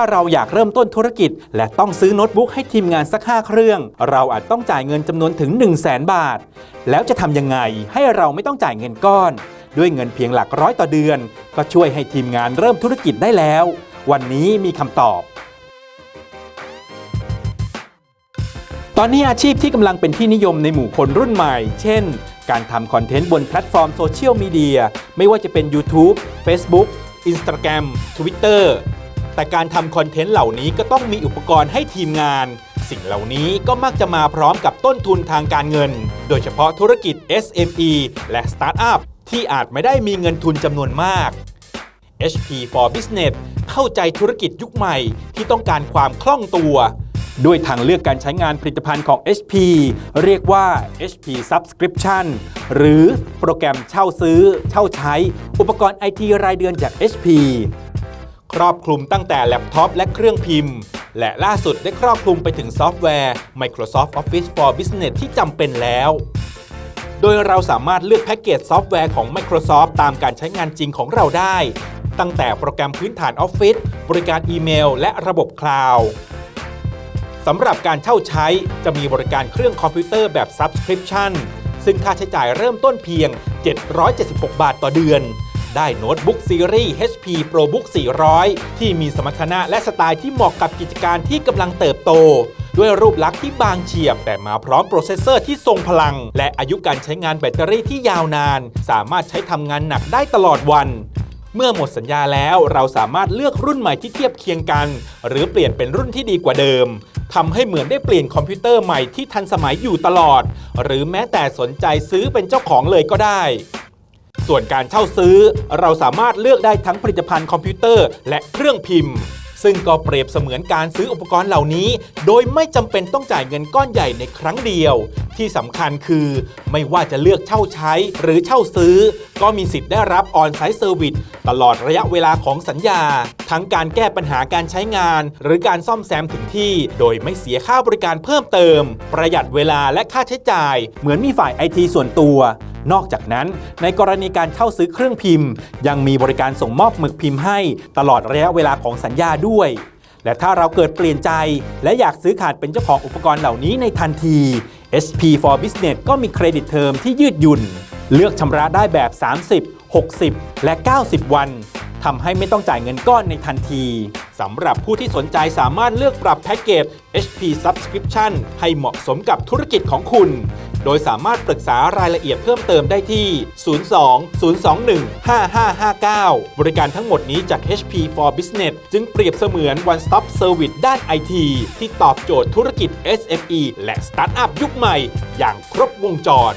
ถ้าเราอยากเริ่มต้นธุรกิจ และต้องซื้อโน้ตบุ๊กให้ทีมงานสัก 5 เครื่อง เราอาจต้องจ่ายเงินจำนวนถึง 1 0 0 0 0แบาท แล้วจะทำยังไงให้เราไม่ต้องจ่ายเงินก้อน ด้วยเงินเพียงหลักร้อยต่อเดือน ก็ช่วยให้ทีมงานเริ่มธุรกิจได้แล้ว วันนี้มีคำตอบตอนนี้อาชีพที่กำลังเป็นที่นิยมในหมู่คนรุ่นใหม่ เช่น การทำคอนเทนต์บนแพลตฟอร์มโซเชียลมีเดีย ไม่ว่าจะเป็น YouTube Facebook Instagram Twitter แต่การทำคอนเทนต์เหล่านี้ก็ต้องมีอุปกรณ์ให้ทีมงาน สิ่งเหล่านี้ก็มักจะมาพร้อมกับต้นทุนทางการเงิน โดยเฉพาะธุรกิจ SME และสตาร์ทอัพที่อาจไม่ได้มีเงินทุนจำนวนมาก HP for Business เข้าใจธุรกิจยุคใหม่ที่ต้องการความคล่องตัว ด้วยทางเลือกการใช้งานผลิตภัณฑ์ของ HP เรียกว่า HP Subscription หรือโปรแกรมเช่าซื้อ เช่าใช้ อุปกรณ์ไอทีรายเดือนจาก HP ครอบคลุมตั้งแต่แล็ปท็อปและเครื่องพิมพ์ และล่าสุดได้ครอบคลุมไปถึงซอฟต์แวร์ Microsoft Office for Business ที่จำเป็นแล้ว โดยเราสามารถเลือกแพ็กเกจซอฟต์แวร์ของ Microsoft ตามการใช้งานจริงของเราได้ ตั้งแต่โปรแกรมพื้นฐาน Office บริการอีเมล และระบบคลาวด์สำหรับการเช่าใช้จะมีบริการเครื่องคอมพิวเตอร์แบบ Subscription ซึ่งค่าใช้จ่ายเริ่มต้นเพียง 776 บาทต่อเดือน ได้โน้ตบุ๊กซีรีส์ HP ProBook 400 ที่มีสมรรถนะและสไตล์ที่เหมาะกับกิจการที่กำลังเติบโต ด้วยรูปลักษณ์ที่บางเฉียบ แต่มาพร้อมโปรเซสเซอร์ที่ทรงพลัง และอายุการใช้งานแบตเตอรี่ที่ยาวนาน สามารถใช้ทำงานหนักได้ตลอดวันเมื่อหมดสัญญาแล้วเราสามารถเลือกรุ่นใหม่ที่เทียบเคียงกัน หรือเปลี่ยนเป็นรุ่นที่ดีกว่าเดิมทำให้เหมือนได้เปลี่ยนคอมพิวเตอร์ใหม่ที่ทันสมัยอยู่ตลอด หรือแม้แต่สนใจซื้อเป็นเจ้าของเลยก็ได้ ส่วนการเช่าซื้อ เราสามารถเลือกได้ทั้งผลิตภัณฑ์คอมพิวเตอร์ และเครื่องพิมพ์ ซึ่งก็เปรียบเสมือนการซื้ออุปกรณ์เหล่านี้ โดยไม่จำเป็นต้องจ่ายเงินก้อนใหญ่ในครั้งเดียว ที่สำคัญคือ ไม่ว่าจะเลือกเช่าใช้ หรือเช่าซื้อ ก็มีสิทธิ์ได้รับออนไซต์เซอร์วิสตลอดระยะเวลาของสัญญา ทั้งการแก้ปัญหาการใช้งาน หรือการซ่อมแซมถึงที่ โดยไม่เสียค่าบริการเพิ่มเติม ประหยัดเวลาและค่าใช้จ่าย เหมือนมีฝ่ายไอทีส่วนตัวนอกจากนั้น ในกรณีการเช่าซื้อเครื่องพิมพ์ ยังมีบริการส่งมอบหมึกพิมพ์ให้ ตลอดระยะเวลาของสัญญาด้วย และถ้าเราเกิดเปลี่ยนใจ และอยากซื้อขาดเป็นเจ้าของอุปกรณ์เหล่านี้ในทันที SP for Business ก็มีเครดิตเทอมที่ยืดหยุ่น เลือกชำระได้แบบ 30 60 และ 90 วันทำให้ไม่ต้องจ่ายเงินก้อนในทันทีสำหรับผู้ที่สนใจสามารถเลือกปรับแพ็กเกจ HP Subscription ให้เหมาะสมกับธุรกิจของคุณ โดยสามารถปรึกษารายละเอียดเพิ่มเติมได้ที่ 02 021 5559 บริการทั้งหมดนี้จาก HP for Business จึงเปรียบเสมือน one stop service ด้านไอทีที่ตอบโจทย์ธุรกิจ SME และสตาร์ทอัพยุคใหม่ อย่างครบวงจร